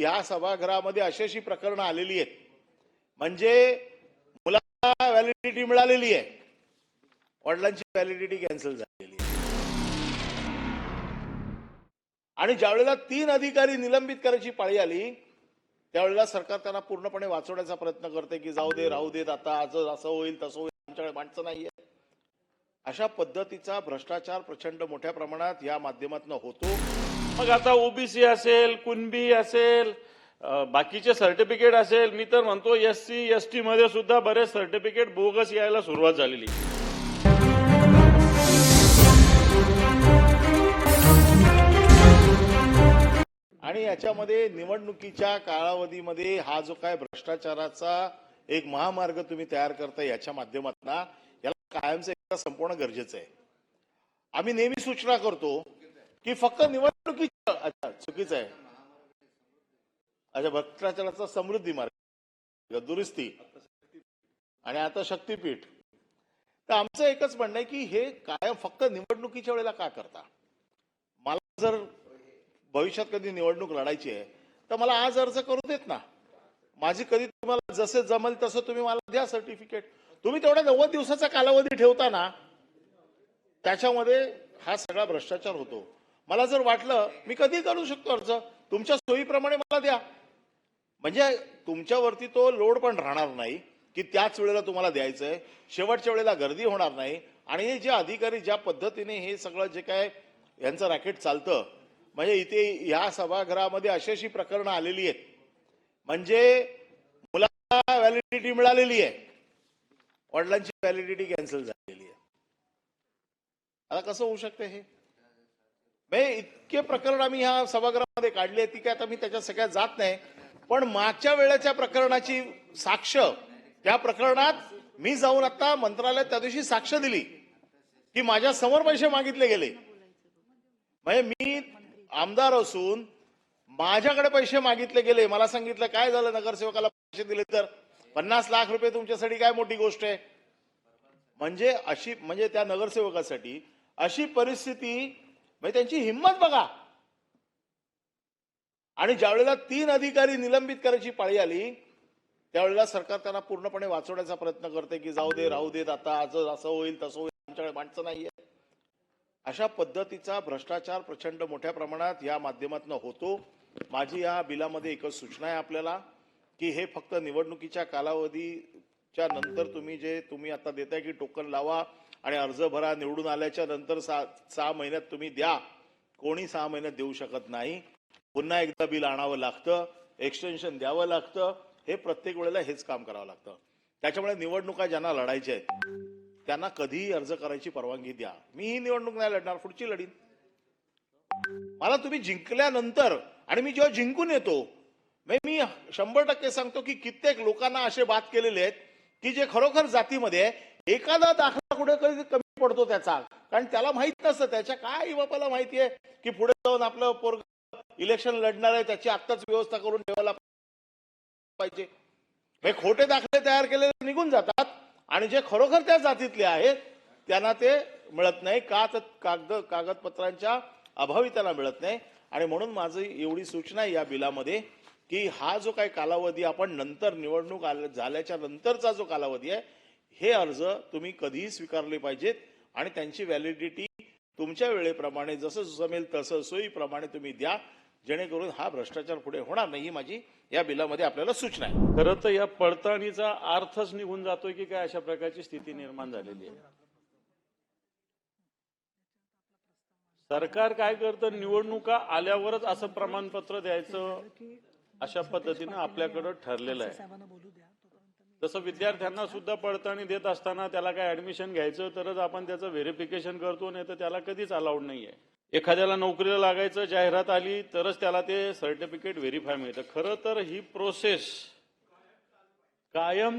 या सभागृहामध्ये अशी अशी प्रकरणं आलेली आहेत. म्हणजे मुलाला व्हॅलिडिटी मिळालेली आहे. वडिलांची व्हॅलिडिटी कॅन्सल झालेली आहे. आणि ज्यावेळेला तीन अधिकारी निलंबित करायची पाळी आली त्यावेळेला सरकार त्यांना पूर्णपणे वाचवण्याचा प्रयत्न करते की जाऊ दे राहू देत आता आज असं होईल तसं होईल आमच्याकडे माणसं नाहीये. अशा पद्धतीचा भ्रष्टाचार प्रचंड मोठ्या प्रमाणात या माध्यमातून होतो. मग आता ओबीसी असेल कुणबी असेल बाकीचे सर्टिफिकेट असेल मी तर म्हणतो एस सी एस टी मध्ये सुद्धा बरेच सर्टिफिकेट बोगस यायला सुरुवात झालेली. आणि याच्यामध्ये निवडणुकीच्या कालावधीमध्ये हा जो काय भ्रष्टाचाराचा एक महामार्ग तुम्ही तयार करता याच्या माध्यमातून याला कायमचं एकदा संपवणं गरजेचं आहे. आम्ही नेहमी सूचना करतो की फक्त चुकीचं. अच्छा चुकीचं आहे. अच्छा भ्रष्टाचाराचा समृद्धी मार्ग. दुरुस्ती आणि आता शक्तीपीठ. तर आमचं एकच म्हणणं आहे की हे कायम फक्त निवडणुकीच्या वेळेला का करता? मला जर भविष्यात कधी निवडणूक लढायची आहे तर मला आज अर्ज करू देत ना. माझी कधी तुम्हाला जसे जमेल तसं तुम्ही मला द्या सर्टिफिकेट. तुम्ही तेवढ्या नव्वद दिवसाचा कालावधी ठेवता ना त्याच्यामध्ये हा सगळा भ्रष्टाचार होतो. मला जर वाटलं मी कधी करू शकतो अर्ज? तुमच्या सोयीप्रमाणे मला द्या. म्हणजे तुमच्यावरती तो लोड पण राहणार नाही की त्याच वेळेला तुम्हाला द्यायचं आहे शेवटच्या वेळेला गर्दी होणार नाही. आणि हे जे अधिकारी ज्या पद्धतीने हे सगळं जे काय यांचं रॅकेट चालतं म्हणजे इथे ह्या सभागृहामध्ये अशी अशी प्रकरणं आलेली आहेत. म्हणजे मुलाला व्हॅलिडिटी मिळालेली आहे. वडिलांची व्हॅलिडिटी कॅन्सल झालेली आहे. आता कसं होऊ शकतं हे? म्हणजे इतके प्रकरण आम्ही ह्या सभागृहामध्ये काढली ती काय आता मी त्याच्यात सगळ्यात जात नाही. पण मागच्या वेळेच्या प्रकरणाची साक्ष त्या प्रकरणात मी जाऊन आता मंत्रालयात त्या दिवशी साक्ष दिली की माझ्यासमोर पैसे मागितले गेले. म्हणजे मी आमदार असून माझ्याकडे पैसे मागितले गेले. मला सांगितलं काय झालं? नगरसेवकाला पैसे दिले तर? पन्नास लाख रुपये तुमच्यासाठी काय मोठी गोष्ट आहे? म्हणजे अशी म्हणजे त्या नगरसेवकासाठी अशी परिस्थिती म्हणजे त्यांची हिंमत बघा. आणि ज्यावेळेला तीन अधिकारी निलंबित करायची पाळी आली त्यावेळेला सरकार त्यांना पूर्णपणे वाचवण्याचा प्रयत्न करते की जाऊ दे राहू देत आता आज असं होईल तसं होईल आमच्याकडे माणसं नाहीये. अशा पद्धतीचा भ्रष्टाचार प्रचंड मोठ्या प्रमाणात या माध्यमातून होतो. माझी या बिलामध्ये एकच सूचना आहे आपल्याला की हे फक्त निवडणुकीच्या कालावधी च्या नंतर तुम्ही जे तुम्ही आता देताय की टोकन लावा आणि अर्ज भरा निवडून आल्याच्यानंतर सहा सहा महिन्यात तुम्ही द्या. कोणी सहा महिन्यात देऊ शकत नाही. पुन्हा एकदा बिल आणावं लागतं एक्सटेन्शन द्यावं लागतं. हे प्रत्येक वेळेला हेच काम करावं लागतं. त्याच्यामुळे निवडणुका ज्यांना लढायच्या आहेत त्यांना कधीही अर्ज करायची परवानगी द्या. मी ही निवडणूक नाही लढणार पुढची लढीन. मला तुम्ही जिंकल्यानंतर आणि मी जेव्हा जिंकून येतो मी शंभर टक्के सांगतो की कित्येक लोकांना असे बात केलेले आहेत की जे खरोखर जातीमध्ये एखादा दाखला कुठे कधी कमी पडतो त्याचा. कारण त्याला माहीत नसतं त्याच्या काय आई बापाला माहिती आहे की पुढे जाऊन आपलं पोरग इलेक्शन लढणार आहे त्याची आत्ताच व्यवस्था करून ठेवायला पाहिजे. हे खोटे दाखले तयार केलेले निघून जातात आणि जे खरोखर त्या जातीतले आहेत त्यांना ते मिळत नाही. का तर कागद कागदपत्रांच्या अभावी त्यांना मिळत नाही. आणि म्हणून माझी एवढी सूचना या बिलामध्ये की हा जो काही कालावधी आपण नंतर निवडणूक आल्या- झाल्याच्या नंतरचा जो कालावधी आहे हे अर्ज तुम्ही कधीही स्वीकारले पाहिजेत आणि त्यांची व्हॅलिडिटी तुमच्या वेळेप्रमाणे जसं जमेल तसं सोयीप्रमाणे तुम्ही द्या जेणेकरून हा भ्रष्टाचार पुढे होणार नाही ही माझी या बिलामध्ये आपल्याला सूचना आहे. खरं तर या पडताळणीचा अर्थच निघून जातोय की काय अशा प्रकारची स्थिती निर्माण झालेली आहे. सरकार काय करतं? निवडणुका आल्यावरच असं प्रमाणपत्र द्यायचं. अशा पद्धतीनं आपल्याकडं ठरलेलं आहे. तसं विद्यार्थ्यांना सुद्धा पडताळणी देत असताना त्याला काय ऍडमिशन घ्यायचं तरच आपण त्याचं व्हेरिफिकेशन करतो नाही तर त्याला कधीच अलाउड नाहीये. एखाद्याला नोकरीला लागायचं जाहिरात आली तरच त्याला ते सर्टिफिकेट व्हेरीफाय मिळतं. खरं तर ही प्रोसेस कायम